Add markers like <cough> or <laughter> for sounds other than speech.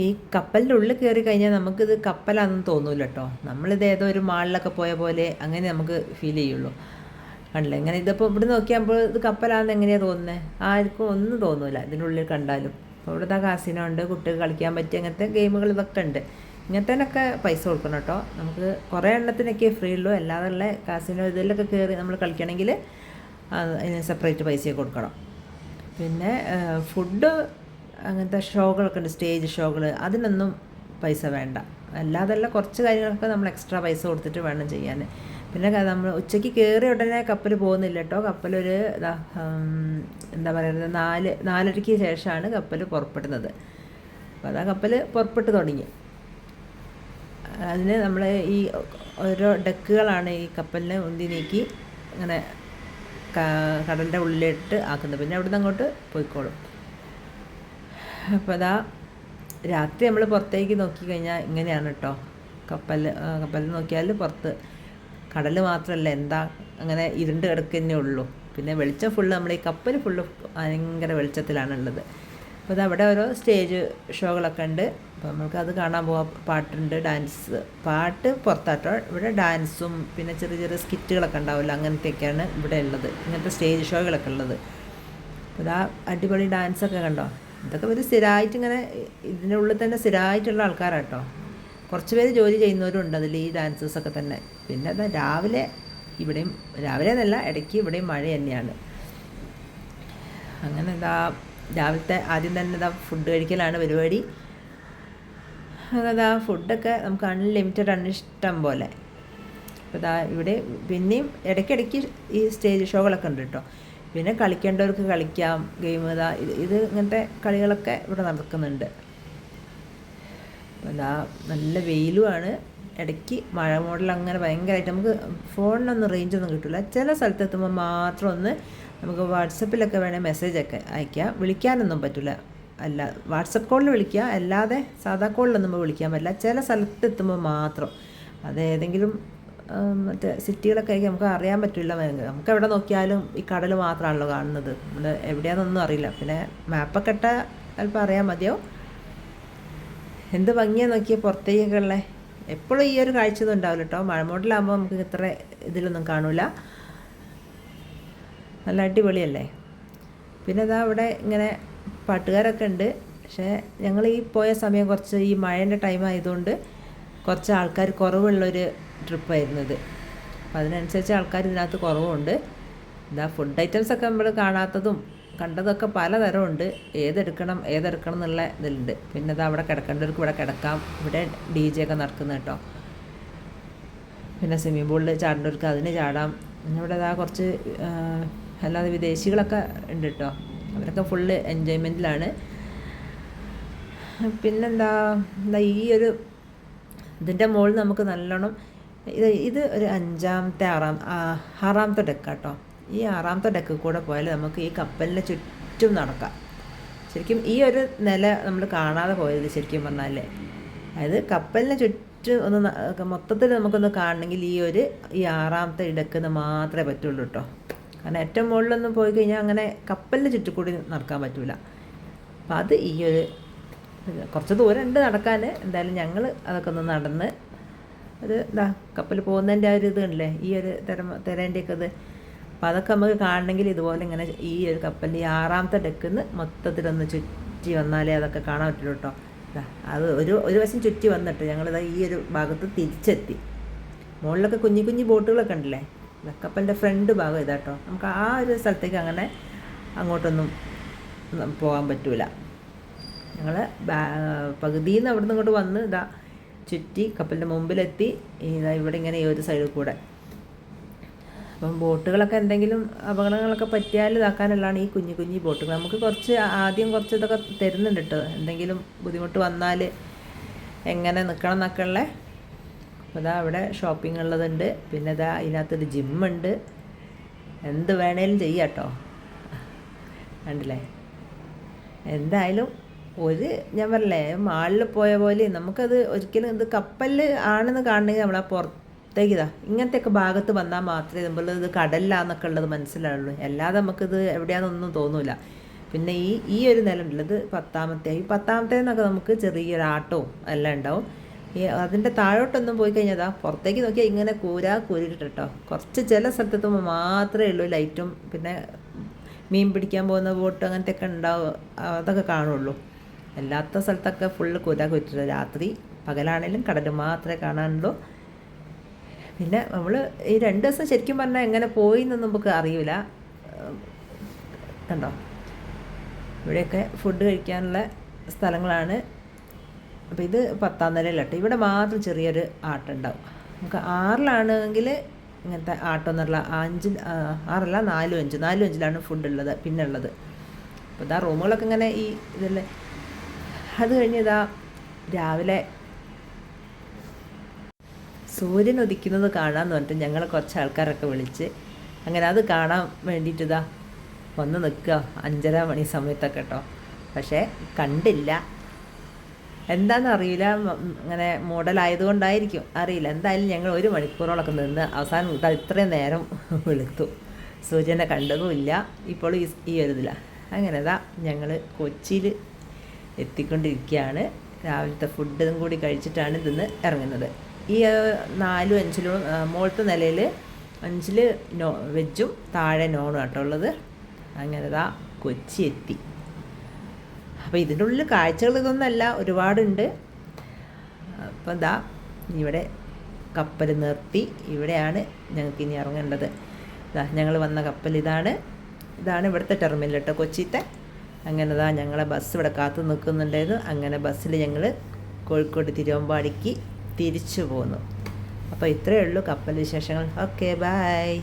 ഈ കപ്പലിന്റെ ഉള്ളിൽ കയറി കഴിഞ്ഞാൽ നമുക്കിത് കപ്പലാണെന്ന് തോന്നൂല കേട്ടോ നമ്മളിത് ഏതോ ഒരു മാളിലൊക്കെ പോയ പോലെ അങ്ങനെ നമുക്ക് ഫീൽ ചെയ്യുള്ളൂ. കണ്ടില്ല? ഇങ്ങനെ ഇതിപ്പോൾ ഇവിടെ നോക്കിയാകുമ്പോൾ ഇത് കപ്പലാണെന്ന് എങ്ങനെയാണ് തോന്നുന്നത് ആർക്കും ഒന്നും തോന്നൂല ഇതിന്റെ ഉള്ളിൽ കണ്ടാലും. അപ്പോൾ ഇവിടുത്തെ കാസിനോ ഉണ്ട് കുട്ടികൾ കളിക്കാൻ പറ്റിയ അങ്ങനത്തെ ഗെയിമുകൾ ഇതൊക്കെ ഉണ്ട്. ഇങ്ങനത്തേനൊക്കെ പൈസ കൊടുക്കണം കേട്ടോ. നമുക്ക് കുറേ എണ്ണത്തിനൊക്കെ ഫ്രീ ഉള്ളൂ. അല്ലാതെ ഉള്ള കാസിനോ ഇതിലൊക്കെ കയറി നമ്മൾ കളിക്കണമെങ്കിൽ അതിന് സെപ്പറേറ്റ് പൈസ കൊടുക്കണം. പിന്നെ ഫുഡ് അങ്ങനത്തെ ഷോകളൊക്കെ ഉണ്ട് സ്റ്റേജ് ഷോകൾ അതിനൊന്നും പൈസ വേണ്ട. അല്ലാതെല്ലാം കുറച്ച് കാര്യങ്ങളൊക്കെ നമ്മൾ എക്സ്ട്രാ പൈസ കൊടുത്തിട്ട് വേണം ചെയ്യാൻ പിന്നെ നമ്മൾ ഉച്ചയ്ക്ക് കയറിയ ഉടനെ കപ്പൽ പോകുന്നില്ല കേട്ടോ കപ്പലൊരു എന്താ പറയുന്നത് നാല് നാലരയ്ക്ക് ശേഷമാണ് കപ്പൽ പുറപ്പെടുന്നത്. അപ്പോൾ അതാ കപ്പൽ പുറപ്പെട്ട് തുടങ്ങി. അതിന് നമ്മൾ ഈ ഓരോ ഡെക്കുകളാണ് ഈ കപ്പലിനെ ഉന്തി നീക്കി ഇങ്ങനെ ക- കടലിന്റെ ഉള്ളിലിട്ട് ആക്കുന്നത്. പിന്നെ അവിടുന്ന് അങ്ങോട്ട് പോയിക്കോളും. അപ്പോൾ അതാ രാത്രി നമ്മൾ പുറത്തേക്ക് നോക്കിക്കഴിഞ്ഞാൽ ഇങ്ങനെയാണ് കേട്ടോ കപ്പൽ കപ്പൽ നോക്കിയാൽ പുറത്ത്. കടൽ മാത്രമല്ല എന്താ അങ്ങനെ ഇരുണ്ട് കിടക്കുന്നേ ഉള്ളൂ. പിന്നെ വെളിച്ചം ഫുള്ള് നമ്മൾ ഈ കപ്പൽ ഫുള്ള് ഭയങ്കര വെളിച്ചത്തിലാണ് ഉള്ളത് അപ്പോൾ അതവിടെ ഓരോ സ്റ്റേജ് ഷോകളൊക്കെ ഉണ്ട്. അപ്പോൾ നമുക്ക് അത് കാണാൻ പോകാം പാട്ടുണ്ട് ഡാൻസ് പാട്ട് പുറത്താട്ടോ. ഇവിടെ ഡാൻസും പിന്നെ ചെറിയ ചെറിയ സ്കിറ്റുകളൊക്കെ ഉണ്ടാവില്ല അങ്ങനത്തെയൊക്കെയാണ് ഇവിടെ ഉള്ളത്. ഇങ്ങനത്തെ സ്റ്റേജ് ഷോകളൊക്കെ ഉള്ളത്. അപ്പോൾ ഇതാ അടിപൊളി ഡാൻസൊക്കെ കണ്ടോ? ഇതൊക്കെ ഇവർ സ്ഥിരമായിട്ട് ഇങ്ങനെ ഇതിന്റെ ഉള്ളിൽ തന്നെ സ്ഥിരമായിട്ടുള്ള ആൾക്കാരാണ് കേട്ടോ കുറച്ച് പേര് ജോലി ചെയ്യുന്നവരും ഉണ്ട് അതിൽ ഈ ഡാൻസേഴ്സൊക്കെ തന്നെ. പിന്നെ അതാ രാവിലെ ഇവിടെയും രാവിലെ എന്നല്ല ഇടയ്ക്ക് ഇവിടെയും മഴ തന്നെയാണ്. അങ്ങനെ എന്താ രാവിലത്തെ ആദ്യം തന്നെ ഇതാ ഫുഡ് കഴിക്കലാണ് പരിപാടി. അതാ ഫുഡൊക്കെ നമുക്ക് അൺലിമിറ്റഡ് ആണ് ഇഷ്ടം പോലെ. അപ്പോൾ ഇതാ ഇവിടെ പിന്നെയും ഇടയ്ക്കിടയ്ക്ക് ഈ സ്റ്റേജ് ഷോകളൊക്കെ ഉണ്ട് കേട്ടോ പിന്നെ കളിക്കേണ്ടവർക്ക് കളിക്കാം ഗെയിം ഇതാ ഇത് ഇങ്ങനത്തെ കളികളൊക്കെ ഇവിടെ നടക്കുന്നുണ്ട്. എന്താ നല്ല വെയിലുമാണ്. ഇടയ്ക്ക് മഴ മോഡൽ അങ്ങനെ ഭയങ്കരമായിട്ട് നമുക്ക് ഫോണിനൊന്നും റേഞ്ചൊന്നും കിട്ടില്ല ചില സ്ഥലത്ത് എത്തുമ്പോൾ മാത്രം ഒന്ന് നമുക്ക് വാട്സപ്പിലൊക്കെ വേണേൽ മെസ്സേജൊക്കെ അയക്കാം. വിളിക്കാനൊന്നും പറ്റില്ല അല്ല വാട്സപ്പ് കോളിൽ വിളിക്കുക അല്ലാതെ സാധാ കോളിലൊന്നും വിളിക്കാൻ പറ്റില്ല. ചില സ്ഥലത്ത് എത്തുമ്പോൾ മാത്രം. അത് ഏതെങ്കിലും ഉം, മറ്റേ സിറ്റികളൊക്കെ ആയിരിക്കും നമുക്ക് അറിയാൻ പറ്റില്ല നമുക്ക് എവിടെ നോക്കിയാലും ഈ കടൽ മാത്രമാണല്ലോ കാണുന്നത്. നമ്മൾ എവിടെയാണെന്നൊന്നും അറിയില്ല. പിന്നെ മാപ്പൊക്കെ ഇട്ടാൽ അല്പം അറിയാൻ മതിയോ എന്ത് ഭംഗിയാ നോക്കിയ പുറത്തേക്കൊക്കെ ഉള്ള. എപ്പോഴും ഈ ഒരു കാഴ്ച ഉണ്ടാവില്ല കേട്ടോ മഴമോട്ടിലാകുമ്പോൾ നമുക്ക് ഇത്ര ഇതിലൊന്നും കാണൂല. നല്ല അടിപൊളിയല്ലേ? പിന്നെ അതാ അവിടെ ഇങ്ങനെ പാട്ടുകാരൊക്കെ ഉണ്ട്. പക്ഷേ ഞങ്ങൾ ഈ പോയ സമയം കുറച്ച് ഈ മഴേന്റെ ടൈം ആയതുകൊണ്ട് കുറച്ച് ആൾക്കാർ കുറവുള്ളൊരു ട്രിപ്പായിരുന്നത്. അപ്പം അതിനനുസരിച്ച് ആൾക്കാർ ഇതിനകത്ത് കുറവുണ്ട്. ഇതാ ഫുഡ് ഐറ്റംസ് ഒക്കെ നമ്മൾ കാണാത്തതും കണ്ടതൊക്കെ പലതരമുണ്ട്. ഏതെടുക്കണം ഏതെടുക്കണം എന്നുള്ള ഇതിലുണ്ട്. പിന്നെ അത് അവിടെ കിടക്കേണ്ടവർക്ക് ഇവിടെ കിടക്കാം. ഇവിടെ ഡി ജെ ഒക്കെ നടക്കുന്ന കേട്ടോ. പിന്നെ സ്വിമ്മിംഗ് പൂളിൽ ചാടേണ്ടവർക്ക് അതിന് ചാടാം. പിന്നെ ഇവിടെ ഇതാ കുറച്ച് അല്ലാതെ വിദേശികളൊക്കെ ഉണ്ട് കേട്ടോ. അവരൊക്കെ ഫുള്ള് എൻജോയ്മെന്റിലാണ് പിന്നെന്താ എന്താ ഈ ഒരു ഇതിന്റെ മുകളിൽ നമുക്ക് നല്ലോണം ഇത് ഇത് ഒരു അഞ്ചാമത്തെ ആറാം ആറാമത്തെ ഡെക്ക് കേട്ടോ ഈ ആറാമത്തെ ഡെക്ക് കൂടെ പോയാൽ നമുക്ക് ഈ കപ്പലിന് ചുറ്റും നടക്കാം. ശരിക്കും ഈ ഒരു നില നമ്മൾ കാണാതെ പോയത് ശരിക്കും പറഞ്ഞാൽ അതായത് കപ്പലിന് ചുറ്റും ഒന്ന് മൊത്തത്തിൽ നമുക്കൊന്ന് കാണണമെങ്കിൽ ഈ ഒരു ഈ ആറാമത്തെ ഇടക്കുന്ന മാത്രമേ പറ്റുള്ളൂ കേട്ടോ കാരണം ഏറ്റവും മുകളിലൊന്നും പോയി കഴിഞ്ഞാൽ അങ്ങനെ കപ്പലിന് ചുറ്റും കൂടി നടക്കാൻ പറ്റില്ല അപ്പം അത് ഈ ഒരു കുറച്ച് ദൂരം ഉണ്ട് നടക്കാൻ. എന്തായാലും ഞങ്ങൾ അതൊക്കെ ഒന്ന് നടന്ന് ഒരു ഇതാ കപ്പൽ പോകുന്നതിന്റെ ആ ഒരു ഇത് ഉണ്ടല്ലേ ഈ ഒരു തിര തിരേന്റെയൊക്കെ ഇത്. അപ്പോൾ അതൊക്കെ നമുക്ക് കാണണമെങ്കിൽ ഇതുപോലെ ഇങ്ങനെ ഈ ഒരു കപ്പലിന്റെ ഈ ആറാമത്തെ ഡെക്കിന്ന് മൊത്തത്തിലൊന്ന് ചുറ്റി വന്നാലേ അതൊക്കെ കാണാൻ പറ്റുള്ളൂ കേട്ടോ. അത് ഒരു ഒരു വശം ചുറ്റി വന്നിട്ട് ഞങ്ങളിതാ ഈ ഒരു ഭാഗത്ത് തിരിച്ചെത്തി. മുകളിലൊക്കെ കുഞ്ഞു കുഞ്ഞു ബോട്ടുകളൊക്കെ ഉണ്ടല്ലേ? കപ്പലിന്റെ ഫ്രണ്ട് ഭാഗം ഇതാട്ടോ നമുക്ക് ആ ഒരു സ്ഥലത്തേക്ക് അങ്ങനെ അങ്ങോട്ടൊന്നും പോകാൻ പറ്റൂല. ഞങ്ങൾ പകുതിയിൽ നിന്ന് അവിടെ നിന്ന് ഇങ്ങോട്ട് വന്ന് ഇതാ ചുറ്റി കപ്പലിന്റെ മുമ്പിലെത്തി. ഇതാ ഇവിടെ ഇങ്ങനെ ഈ ഒരു സൈഡിൽ കൂടെ. അപ്പം ബോട്ടുകളൊക്കെ എന്തെങ്കിലും അപകടങ്ങളൊക്കെ പറ്റിയാൽ ഇതാക്കാനുള്ളതാണ് ഈ കുഞ്ഞു കുഞ്ഞു ബോട്ടുകൾ. നമുക്ക് കുറച്ച് ആദ്യം കുറച്ച് ഇതൊക്കെ തരുന്നുണ്ട് കേട്ടോ എന്തെങ്കിലും ബുദ്ധിമുട്ട് വന്നാൽ എങ്ങനെ നിൽക്കണം എന്നൊക്കെ ഉള്ള. അപ്പോൾ ഇതാ അവിടെ ഷോപ്പിംഗ് ഉള്ളതുണ്ട്. പിന്നെ ഇതാ ഇതിനകത്തൊരു ജിമ്മുണ്ട് എന്ത് വേണേലും ചെയ്യാം കേട്ടോ കണ്ടില്ലേ? എന്തായാലും ഒരു ഞാൻ പറഞ്ഞില്ലേ മാളിൽ പോയ പോലെ നമുക്കത് ഒരിക്കലും ഇത് കപ്പലിൽ ആണെന്ന് കാണണമെങ്കിൽ നമ്മളാ പുറത്തേക്ക് ഇതാ. ഇങ്ങനത്തെയൊക്കെ ഭാഗത്ത് വന്നാൽ മാത്രമേ നമ്മൾ ഇത് കടലിലാന്നൊക്കെ ഉള്ളത് മനസ്സിലാവുള്ളൂ. അല്ലാതെ നമുക്കിത് എവിടെയാണെന്നൊന്നും തോന്നൂല. പിന്നെ ഈ ഈ ഒരു നില ഉള്ളത് പത്താമത്തെ. ഈ പത്താമത്തെ എന്നൊക്കെ നമുക്ക് ചെറിയൊരു ആട്ടവും എല്ലാം ഉണ്ടാവും. ഈ അതിന്റെ താഴോട്ടൊന്നും പോയി കഴിഞ്ഞാൽ പുറത്തേക്ക് നോക്കിയാൽ ഇങ്ങനെ കൂരാ കൂരിട്ട് കേട്ടോ. കുറച്ച് ചില സ്ഥലത്തെത്തുമ്പോൾ മാത്രമേ ഉള്ളൂ ലൈറ്റും പിന്നെ മീൻ പിടിക്കാൻ പോകുന്ന ബോട്ട് അങ്ങനത്തെ ഒക്കെ ഉണ്ടാവും അതൊക്കെ കാണുള്ളൂ. അല്ലാത്ത സ്ഥലത്തൊക്കെ ഫുള്ള് കുര കുറ്റ രാത്രി പകലാണെങ്കിലും കടൽ മാത്രമേ കാണാനുള്ളൂ. പിന്നെ നമ്മൾ ഈ രണ്ട് ദിവസം ശരിക്കും പറഞ്ഞാൽ എങ്ങനെ പോയി എന്ന് നമുക്ക് അറിയില്ല. കണ്ടോ? ഇവിടെയൊക്കെ ഫുഡ് കഴിക്കാനുള്ള സ്ഥലങ്ങളാണ്. അപ്പോൾ ഇത് പത്താം നിലയിലട്ടെ ഇവിടെ മാത്രം ചെറിയൊരു ആട്ടുണ്ടാവും നമുക്ക് ആറിലാണെങ്കിൽ ഇങ്ങനത്തെ ആട്ടൊന്നുള്ള അഞ്ചിൽ ആറല്ല നാലും അഞ്ച്. നാലും അഞ്ചിലാണ് ഫുഡ് ഉള്ളത് പിന്നെ ഉള്ളത് അപ്പോൾ ഇതാ റൂമുകളൊക്കെ ഇങ്ങനെ ഈ ഇതല്ലേ. അത് കഴിഞ്ഞതാ രാവിലെ സൂര്യൻ ഉദിക്കുന്നത് കാണാമെന്ന് പറഞ്ഞിട്ട് ഞങ്ങൾ കുറച്ച് ആൾക്കാരൊക്കെ വിളിച്ച് അങ്ങനെ അത് കാണാൻ വേണ്ടിയിട്ട് ഇതാ വന്ന് നിൽക്കുക. അഞ്ചര മണി സമയത്തൊക്കെ കേട്ടോ. പക്ഷേ കണ്ടില്ല. എന്താണെന്നറിയില്ല അങ്ങനെ മൂടലായതുകൊണ്ടായിരിക്കും അറിയില്ല. എന്തായാലും ഞങ്ങൾ ഒരു മണിക്കൂറോളൊക്കെ നിന്ന് അവസാനം ഇതാ ഇത്രയും നേരം <laughs> വെളുത്തു. സൂര്യനെ കണ്ടതുമില്ല ഇപ്പോൾ ഈ ഒരു ഇതില്ല അങ്ങനെ ഇതാ ഞങ്ങൾ കൊച്ചിയിൽ എത്തിക്കൊണ്ടിരിക്കുകയാണ്. രാവിലത്തെ ഫുഡും കൂടി കഴിച്ചിട്ടാണ് ഇതിന്ന് ഇറങ്ങുന്നത്. ഈ നാലും അഞ്ചിലും മുകളത്തെ നിലയിൽ അഞ്ചിൽ നോ വെജും താഴെ നോണും ആട്ടോ ഉള്ളത്. അങ്ങനെ ഇതാ കൊച്ചി എത്തി. അപ്പോൾ ഇതിന്റെ ഉള്ളിൽ കാഴ്ചകൾ ഇതൊന്നല്ല ഒരുപാടുണ്ട്. അപ്പം ഇതാ ഇവിടെ കപ്പൽ നിർത്തി. ഇവിടെയാണ് ഞങ്ങൾക്ക് ഇനി ഇറങ്ങേണ്ടത്. ഞങ്ങൾ വന്ന കപ്പൽ ഇതാണ്. ഇതാണ് ഇവിടുത്തെ ടെർമിനൽ കേട്ടോ കൊച്ചിത്തെ. അങ്ങനെ താ ഞങ്ങളെ ബസ് ഇവിടെ കാത്തു നിൽക്കുന്നുണ്ടായിരുന്നു. അങ്ങനെ ബസ്സിൽ ഞങ്ങൾ കോഴിക്കോട് തിരുവമ്പാടിക്ക് തിരിച്ചു പോന്നു. അപ്പോൾ ഇത്രയേ ഉള്ളൂ. കപ്പൽ വിശേഷങ്ങൾ. Okay bye